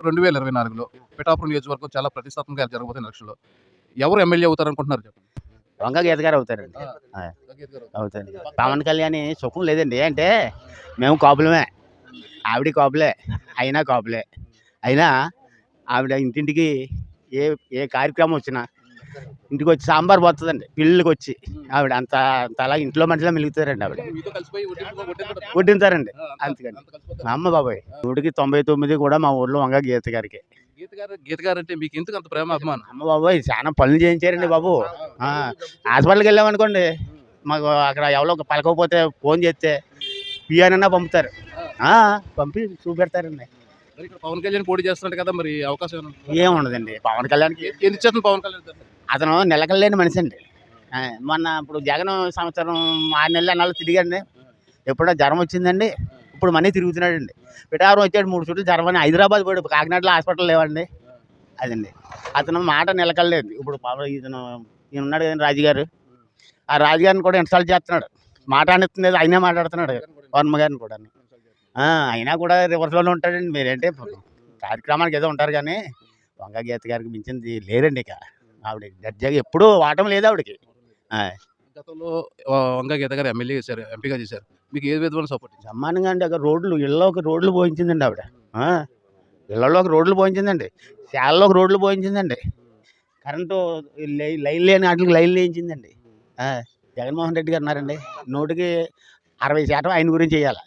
రెండు వేల ఇరవై నాలుగులో పిఠాపురం నియోజకవర్గం చాలా ప్రతిష్టాత్మకంగా జరగబోతున్న ఎలక్షన్లో ఎవరు ఎమ్మెల్యే అవుతారు అనుకుంటున్నారు చెప్పండి? వంగ గీత గారు అవుతారండి. ఆ, అవుతారండి పవన్ కళ్యాణ్ సుఖం లేదండి. అంటే మేము కాపులమే. ఆవిడ కాపులే. అయినా కాపులే. అయినా ఆవిడ ఇంటింటికి ఏ ఏ కార్యక్రమం వచ్చినా ఇంటికి వచ్చి సాంబార్ పోతుందండి పిల్లలకి వచ్చి ఆవిడ అంత అంత అలా ఇంట్లో మధ్యలో మిలుగుతారండి ఆవిడ. వడ్డింతారండి ఆ, అంత- అందుకని. అంత కలిసిపోతారు. మా అమ్మ బాబాయ్ నూటికి తొంభై తొమ్మిది కూడా మా ఊర్లో వంగ గీత గారికి. గీత గారు అంటే మీకు ఎందుకు అంత ప్రేమ అభిమానం? అమ్మ బాబాయ్ చాలా పనులు చేయించారండి బాబు. హాస్పిటల్కి వెళ్ళామనుకోండి మాకు అక్కడ ఎవరో ఒక పలకపోతే ఫోన్ చేస్తే పిఆర్ అన్నా పంపుతారు పంపి చూపెడతారండి. మరి ఇక్కడ పవన్ కళ్యాణ్ పోటీ చేస్తున్నాడు కదా మరి అవకాశం ఏమైనా? ఏముండదండి. పవన్ కళ్యాణ్కి ఎ- ఎన్ని చేతులు పవన్ కళ్యాణ్ గారు? అతను నిలకలేని మనిషి అండి. ఆ, మొన్న ఇప్పుడు జగన్ సంవత్సరం ఆరు నెలలు నెలలు తిరిగండి ఎప్పుడో జ్వరం వచ్చిందండి. ఇప్పుడు మనీ తిరుగుతున్నాడండి. పిఠాపురం వచ్చాడు మూడు చుట్టూ జ్వరం అని. హైదరాబాద్ పోయాడు కాకినాడలో హాస్పిటల్ లేవండి. అదండి. అతను మాట నిలకలేదు ఇప్పుడు పవన్ ఇతను ఈయన ఉన్నాడు కదండి రాజుగారు ఆ రాజుగారిని కూడా ఇన్స్టాల్ చేస్తున్నాడు. మాట అనిస్తుంది అయినా మాట్లాడుతున్నాడు. వర్మ గారిని కూడా అయినా కూడా రివర్స్లోనే ఉంటాడండి మీరేంటే? కార్యక్రమానికి ఏదో ఉంటారు కానీ వంగ గీత గారికి మించింది లేరండి ఇక. ఆవిడ దర్జాగా ఎప్పుడూ వాటం లేదు ఆవిడకి. గతంలో వంగ గీత గారు ఎమ్మెల్యే చేశారు ఎంపీగా చేశారు. మీకు ఏ విధమైన సపోర్ట్ సమానంగా అండి అక్కడ రోడ్లు ఇళ్ళలోకి రోడ్లు పోయించిందండి ఆవిడ. ఇళ్ళలోకి రోడ్లు పోయించిందండి. శాలలోకి రోడ్లు పోయించిందండి. కరెంటు లైన్ లేని వాటికి లైన్ వేయించిందండి ఆ, జగన్మోహన్ రెడ్డి గారు ఉన్నారండి. నూటికి అరవై శాతం ఆయన గురించి చేయాలి?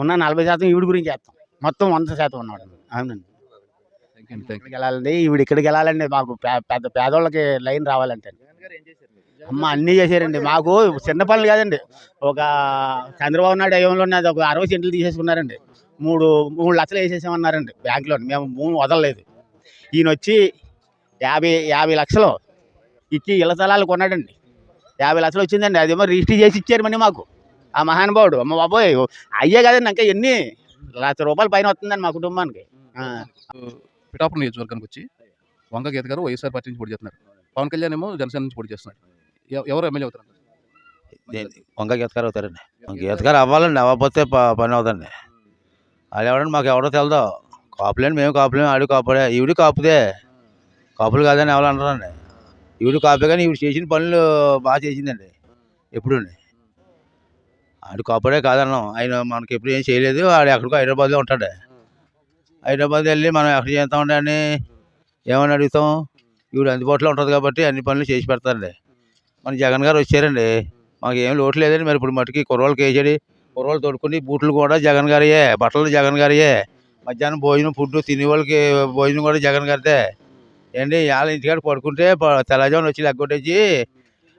ఉన్న నలభై శాతం ఈవిడ గురించి చేస్తాం. మొత్తం వంద శాతం ఉన్నాడు అవునండి. ఇక్కడికి వెళ్ళాలండి ఈవిడ ఇక్కడికి వెళ్ళాలండి మాకు పెద్ద పేదోళ్ళకి లైన్ రావాలంటే. అమ్మ అన్నీ చేశారండి. మాకు చిన్న పనులు కాదండి. ఒక చంద్రబాబు నాయుడు అయ్యంలో ఉన్నది. ఒక అరవై సెంట్లు తీసేసుకున్నారండి. మూడు మూడు లక్షలు వేసేసామన్నారండి బ్యాంకులో మేము భూమి వదలలేదు. ఈయన వచ్చి యాభై యాభై లక్షలు ఇచ్చి ఇళ్ళ స్థలాలు కొన్నాడండి. యాభై లక్షలు వచ్చిందండి. అదేమో రిజిస్ట్రీ చేసి ఇచ్చారు మనీ మాకు. ఆ మహానుభావుడు అమ్మ బాబోయ్ అయ్యే కదండి ఇంకా ఎన్ని లక్ష రూపాయల పైన వస్తుందండి మా కుటుంబానికి. ఆ. పిఠాపురం నియోజకవర్గానికి వచ్చి వంగ గీత గారు వైఎస్ఆర్ పార్టీ నుంచి పోటీ చేస్తున్నారు. పవన్ కళ్యాణ్ ఏమో జనసేన నుంచి పోటీ చేస్తున్నారు. ఎవ- ఎవరు ఎమ్మెల్యే అవుతారు? వంక గీతకారు అవుతారండి. గీతకారు అవ్వాలండి అవ్వకపోతే పని అవుతండి అది ఎవడండి మాకు ఎవడో తెలదు. కాపులేండి మేము కాపులేము ఆడు కాపుడే ఈవిడ కాపుదే. కాపులు కాదని ఎవరు అంటారండి ఈవిడ కాపే కానీ ఈవిడ చేసిన పనులు బాగా చేసిందండి. ఎప్పుడు ఆడు కాపాడే కాదన్నాం. ఆయన మనకి ఎప్పుడు ఏం చేయలేదు. ఆడు ఎక్కడికో హైదరాబాద్లో ఉంటాడు. హైదరాబాద్ వెళ్ళి మనం ఎక్కడ చేస్తామండి అని ఏమని అడుగుతాం? ఈవిడ అందుబాటులో ఉంటుంది కాబట్టి అన్ని పనులు చేసి పెడతారండి మన జగన్ గారు వచ్చారండి. మాకు ఏం లోటు లేదండి. మరి ఇప్పుడు మటుకి కుర్రోళ్ళకి వేసాడు కుర్రోళ్ళు తొడుక్కుని బూట్లు కూడా జగన్ గారియే బట్టలు జగన్ గారియే. మధ్యాహ్నం భోజనం ఫుడ్ తినే వాళ్ళకి భోజనం కూడా జగన్ గారితే ఏంటి? వాళ్ళ ఇంటికాడ పడుకుంటే తెల్లజామున వచ్చి లెగ్గొట్టేసి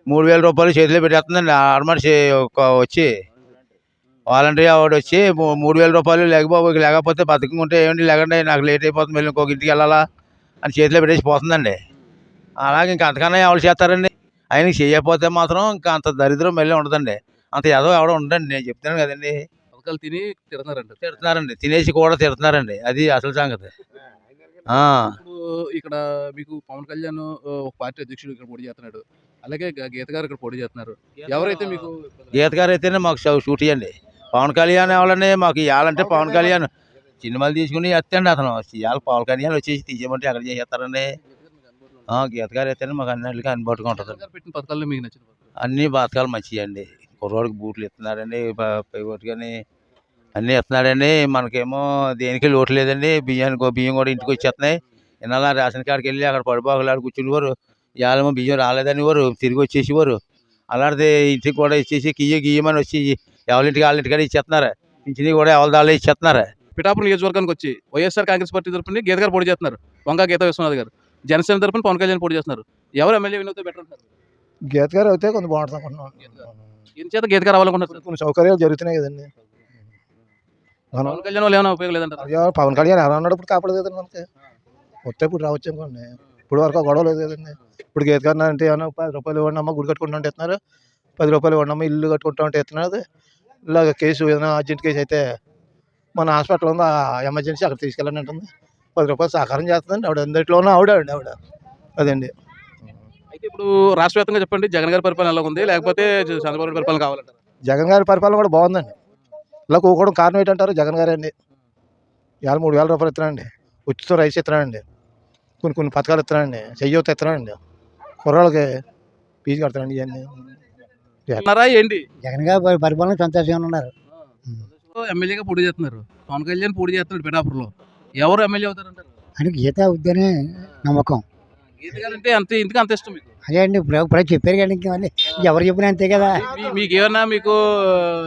మూడు వేల రూపాయలు చేతిలో పెట్టేస్తుందండి. ఆడమనిషి ఒక వచ్చి వాలంటరీ ఆవిడ వచ్చి మూడు వేల రూపాయలు లేకపోతే లేకపోతే బతకంగా ఉంటే ఏమండి? లేకండి నాకు లేట్ అయిపోతుంది మళ్ళీ ఇంకొక ఇంటికి వెళ్ళాలా? అని చేతిలో పెట్టేసి పోతుందండి. అలాగే ఇంకా అంతకన్నా ఎవరు చేస్తారండి? ఆయనకి చేయకపోతే మాత్రం ఇంకా అంత దరిద్రం మళ్ళీ ఉండదండి. అంత ఏదో ఎవడో ఉండదండి నేను చెప్తున్నాను కదండి. పథకాలు తిని తిడుతున్నారంట. తిడుతున్నారండి. తినేసి కూడా తిడుతున్నారండి. అది అసలు సంగతి. ఇక్కడ మీకు పవన్ కళ్యాణ్ పార్టీ అధ్యక్షుడు ఇక్కడ పోటీ చేస్తున్నాడు. అలాగే గీత గారు ఇక్కడ పోటీ చేస్తున్నారు. ఎవరైతే మీకు గీత గారు అయితేనే మాకు షూ- షూట్ ఇవ్వండి పవన్ కళ్యాణ్ ఎవరని మాకు ఇవ్వాలంటే పవన్ కళ్యాణ్ సినిమాలు తీసుకుని వేస్తండి అతను. ఇవాళ పవన్ కళ్యాణ్ వచ్చేసి తీసేయమంటే ఎక్కడ చేసేస్తారండి? గీత గారు అయితేనే మాకు అన్నిటికీ అందుబాటుగా ఉంటుంది. మీకు నచ్చిన? అన్ని పథకాలు మంచివండి కుర్రోడికి బూట్లు ఇస్తున్నారండి పైగొట్టు కానీ అన్నీ ఇస్తున్నాడండి. మనకేమో దేనికి లోటు లేదండి. బియ్యానికి బియ్యం కూడా ఇంటికి వచ్చేస్తున్నాయి. ఇన్నాళ్ళ రేషన్ కార్డుకి వెళ్ళి అక్కడ పడిపోకలాడు కూర్చునేవారు. ఇవాళేమో బియ్యం రాలేదనేవారు. తిరిగి వచ్చేసేవారు. అలాంటిది ఇంటికి కూడా ఇచ్చేసి గియ్య గియ్యమని వచ్చి ఎవరింటికి వాళ్ళ ఇంటికాడ ఇచ్చేస్తున్నారు. ఇంటిని కూడా ఎవరి దాళ్ళు ఇచ్చేస్తున్నారు. పిఠాపురం నియోజకవర్గానికి వచ్చి వైఎస్ఆర్ కాంగ్రెస్ పార్టీ తరపున గీత గారు పోటీ చేస్తున్నారు. వంగ గీత విశ్వనాథ్ గారు. జనసేన తరపున పవన్ కళ్యాణ్ పోటీ చేస్తున్నారు. ఎవరు ఎమ్మెల్యే వినోద్ బెటర్ అంటారు గీత గారు అయితే కొంచెం బాగుంటుంది అనుకుంటున్నాం ఇంత చేత గీత గారు అవ్వాలనుకుంటున్నారు కొన్ని సౌకర్యాలు జరుగుతున్నాయి కదండి. పవన్ కళ్యాణ్ వాళ్ళు ఏమైనా ఉపయోగం లేదంటారు? అయ్యో, పవన్ కళ్యాణ్ ఎలా ఉన్నాడు ఇప్పుడు కాపలేదు కదండి మనకి. వస్తే ఇప్పుడు రావచ్చు అనుకోండి ఇప్పుడు వరకు గొడవ లేదు కదండి. ఇప్పుడు గీత గారు అంటే ఏమన్నా పది రూపాయలు ఇవ్వండి అమ్మ గుడి కట్టుకుంటా అంటే ఇస్తున్నారు. పది రూపాయలు ఇవ్వండి అమ్మ ఇల్లు కట్టుకుంటా అంటే ఇస్తున్నారు. ఇలాగ కేసు ఏదైనా అర్జెంట్ కేసు అయితే మన హాస్పిటల్ ఉంది? ఆ ఎమర్జెన్సీ అక్కడ తీసుకెళ్ళండి అంటుంది. పది రూపాయలు సహకారం చేస్తుందండి. ఆవిడ అందరిలోనూ ఆవిడ ఆవిడ ఆవిడ. అదండి. అయితే ఇప్పుడు రాష్ట్ర వ్యాప్తంగా చెప్పండి జగన్ గారి పరిపాలన ఎలా ఉంది? లేకపోతే చంద్రబాబు పరిపాలన కావాలంటారు? జగన్ గారి పరిపాలన కూడా బాగుందండి. ఇలా కూకోవడం కారణం ఏంటంటారు? జగన్ గారే అండి. ఇవాళ మూడు వేల రూపాయలు ఇస్తున్నాండి ఉచిత రైస్ ఇస్తున్నాడండి. కొన్ని కొన్ని పథకాలు ఇస్తున్నాడండి. చెయ్యొత ఇస్తున్నాడండి. కుర్రాళ్ళకి ఫీజు కడతాడండి ఇవన్నీ. ఉన్నారా ఏంటి? జగన్ గారు పరిపాలన సంతోషంగా ఉన్నారు. ఎమ్మెల్యేగా పోటీ చేస్తున్నారు. పవన్ కళ్యాణ్ పోటీ చేస్తున్నాడు పిఠాపురంలో. ఎవరు ఎమ్మెల్యే అవుతారంటారు? అని గీత అవుద్దనే నమ్మకం. గీత గారు అంటే అంత ఎందుకు అంత ఇష్టం మీకు? అదే అండి ఇప్పుడు ఇప్పుడు చెప్పారు కానీ ఇంకా మళ్ళీ ఎవరు చెప్పినా అంతే కదా. మీ- మీకు ఏమన్నా మీకు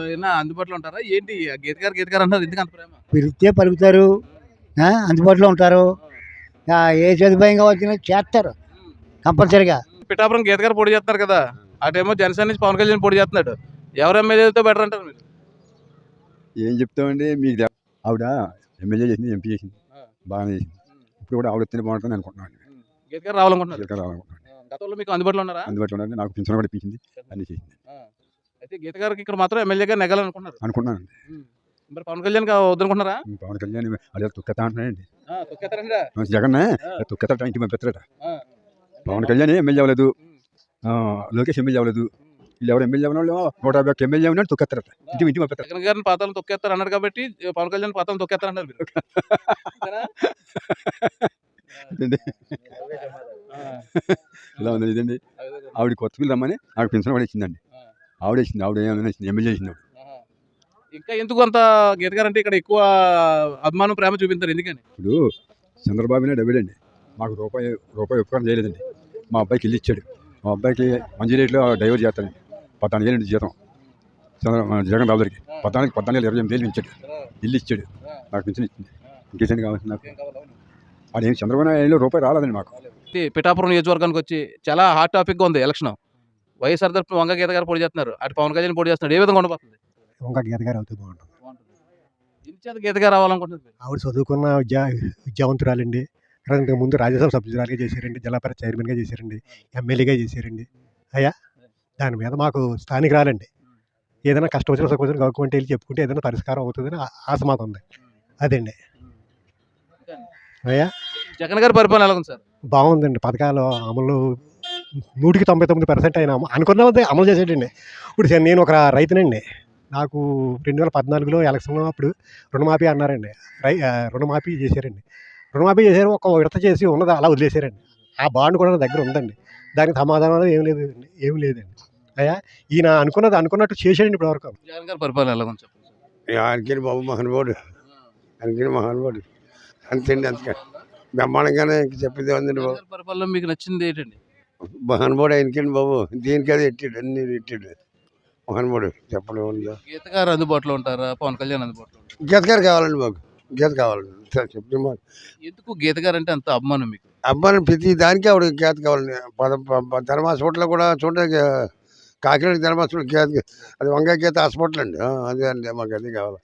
ఏమన్నా అందుబాటులో ఉంటారా? ఏంటి? ఆ గీత గారు గీత గారు అంటారు ఎందుకు అంత ప్రేమ? పిలిస్తే పలుకుతారు ఆ, అందుబాటులో ఉంటారు. ఆ, ఏ సదుపాయంగా వచ్చినా చేస్తారు. కంపల్సరీగా. పిఠాపురం గీత గారు పోటీ చేస్తున్నారు కదా. అటేమో జనసేన నుంచి పవన్ కళ్యాణ్ పోటీ చేస్తున్నాడు. ఎవరు ఎమ్మెల్యే అయితే బెటర్ అంటారు మీరు? ఏం చెప్తామండి? మీకు ఆవిడ ఎమ్మెల్యే చేసింది ఎంపీ చేసింది. బాగానే చేసింది. ఇప్పుడు కూడా ఆవిడ వస్తేనే బాగుంటుంది అనుకుంటున్నాను గీత గారు రావాలనుకుంటున్నారు. ఇక్కడ రావాలనుకుంటున్నాను. గతంలో మీకు అందుబాటులో ఉన్నారా? అందుబాటులో ఉన్నది నాకు పింఛన్ కూడా ఇప్పించింది. అన్ని చేసింది. అయితే గీత గారికి ఇక్కడ మాత్రం ఎమ్మెల్యేగా నెగ్గాలనుకుంటున్నారు. అనుకున్నాను మరి పవన్ కళ్యాణ్గా వద్దనుకుంటున్నారా? పవన్ కళ్యాణ్ అదే తుక్కత అంటున్నాడండి. ఆ, తొక్కేస్తారండి జగన్ ఆ. తుక్కత ఇంటి పంపిస్తారట. ఆ. పవన్ కళ్యాణ్ ఎమ్మెల్యే అవ్వలేదు. లోకేష్ ఎమ్మెల్యే అవ్వలేదు. వీళ్ళు ఎవరు ఎమ్మెల్యే వాళ్ళు నూట యాభై ఒక్క ఎమ్మెల్యే ఉన్నాడు తుక్కతారట ఇంటి ఇంటి పంపిస్తారు జగన్ గారిని పాతాలను తొక్కేస్తారు అన్నారు కాబట్టి పవన్ కళ్యాణ్ పాతాలను తొక్కేస్తారు అన్నారు మీరు. ఇలా ఉంది ఇదండి. ఆవిడ కొత్త పిల్ల రమ్మని నాకు పింఛన్ కూడా ఇచ్చిందండి. ఆవిడ ఇచ్చింది ఆవిడ ఏమైనా ఇచ్చింది ఎమ్మెల్యే ఇచ్చింది ఆవిడ. ఇంకా ఎందుకు అంత గీత గారు అంటే ఇక్కడ ఎక్కువ అభిమానం ప్రేమ చూపించారు ఎందుకని? ఇప్పుడు చంద్రబాబు నాయుడు అవ్వడండి మాకు రూపాయి రూపాయి ఉపకారం చేయలేదండి. మా అబ్బాయికి ఇల్లు ఇచ్చాడు. మా అబ్బాయికి మంచి రేట్లో డైవర్ చేస్తాడండి పద్నాలుగు ఏళ్ళు జీతం. జగన్ రావు గారికి. పద్నాలుగు పద్నాలుగు వేల ఇరవై ఎనిమిది వేలు ఇచ్చాడు. ఇల్లు ఇచ్చాడు. నాకు పింఛన్ ఇచ్చింది. ఇంకేసండి కావాల్సింది నాకు? అదేం చంద్రబాబు నాయుడు రూపాయి రాలేదండి మాకు. ఇది పిఠాపురం నియోజకవర్గానికి వచ్చి చాలా హాట్ టాపిక్గా ఉంది ఎలక్షన్. వైఎస్ఆర్ తరఫున వంగ గీత గారు పోటీ చేస్తున్నారు. అటు పవన్ కళ్యాణ్ పోటీ చేస్తున్నాడు. ఏ విధంగా ఉండబోతుంది? ఇంకా గీత గారు అవుతే బాగుంటుంది. ఇంచేత గీత గారు రావాలనుకుంటున్నారు. ఆవిడ చదువుకున్న విద్యా విద్యావంతురాలండి. ఇంతకు ముందు రాజ్యసభ సభ్యురాలుగా చేశారండి జిల్లా పరిషత్ చైర్మన్గా చేశారండి ఎమ్మెల్యేగా చేశారండి. అయ్యా దాని మీద మాకు స్థానికురాలండి. ఏదైనా కష్టం వచ్చిన సుఖం వచ్చిన గవర్నమెంట్ వెళ్ళి చెప్పుకుంటే ఏదైనా పరిష్కారం అవుతుందని ఆశ మాకు ఉంది. అదండి. అయ్యా. జగన్ గారి పరిపాలన ఎలా ఉంది సార్? బాగుందండి. పథకాలు అమలు నూటికి తొంభై తొమ్మిది పర్సెంట్ అయినా అనుకున్నది అమలు చేసేటండి. ఇప్పుడు సరే నేను ఒక రైతునండి. నాకు రెండు వేల పద్నాలుగులో ఎలక్షన్లో అప్పుడు రుణమాఫీ అన్నారండి. రై రుణమాఫీ చేశారండి. రుణమాఫీ చేశారు ఒక విడత చేసి ఉన్నది అలా వదిలేశారండి. ఆ బాండ్ కూడా నా దగ్గర ఉందండి. దానికి సమాధానం అనేది ఏం లేదు ఏం లేదండి. అయ్యా ఈయన అనుకున్నది అనుకున్నట్టు చేశాడండి ఇప్పటివరకు. జగన్ గారి పరిపాలన ఎలా ఉంది చెప్పండి ఆయనకి బాబు మహానుభావుడు ఆయనకి మహానుభావుడు అంతేండి అంతే బ్రహ్మాండంగానే ఇంక చెప్పేది ఉందండి జగన్ బాబు పరిపాలన మీకు నచ్చింది ఏంటండి? మహానుభావుడు ఆయనకండి బాబు? దీనికి అది ఎట్టాడు అన్ని ఎట్టాడు. మహానుభావుడు చెప్పడం ఉందా గీత గారు అందుబాటులో ఉంటారా? పవన్ కళ్యాణ్ అందుబాటులో ఉంటారా? గీత గారు కావాలండి మాకు. గీత చెప్పండి మాకు ఎందుకు గీత గారు అంటే అంత అభిమానం మీకు? అబ్బాయి ప్రతి దానికి ఆవిడ గీత కావాలండి. పద ప- ధర్మ హాస్పిటల్ కూడా చూడడానికి కాకినాడ ధర్మ హాస్పిటల్ గీత అది వంకాయ గీత హాస్పిటల్ అండి. అదే అండి మాకు అది కావాలి.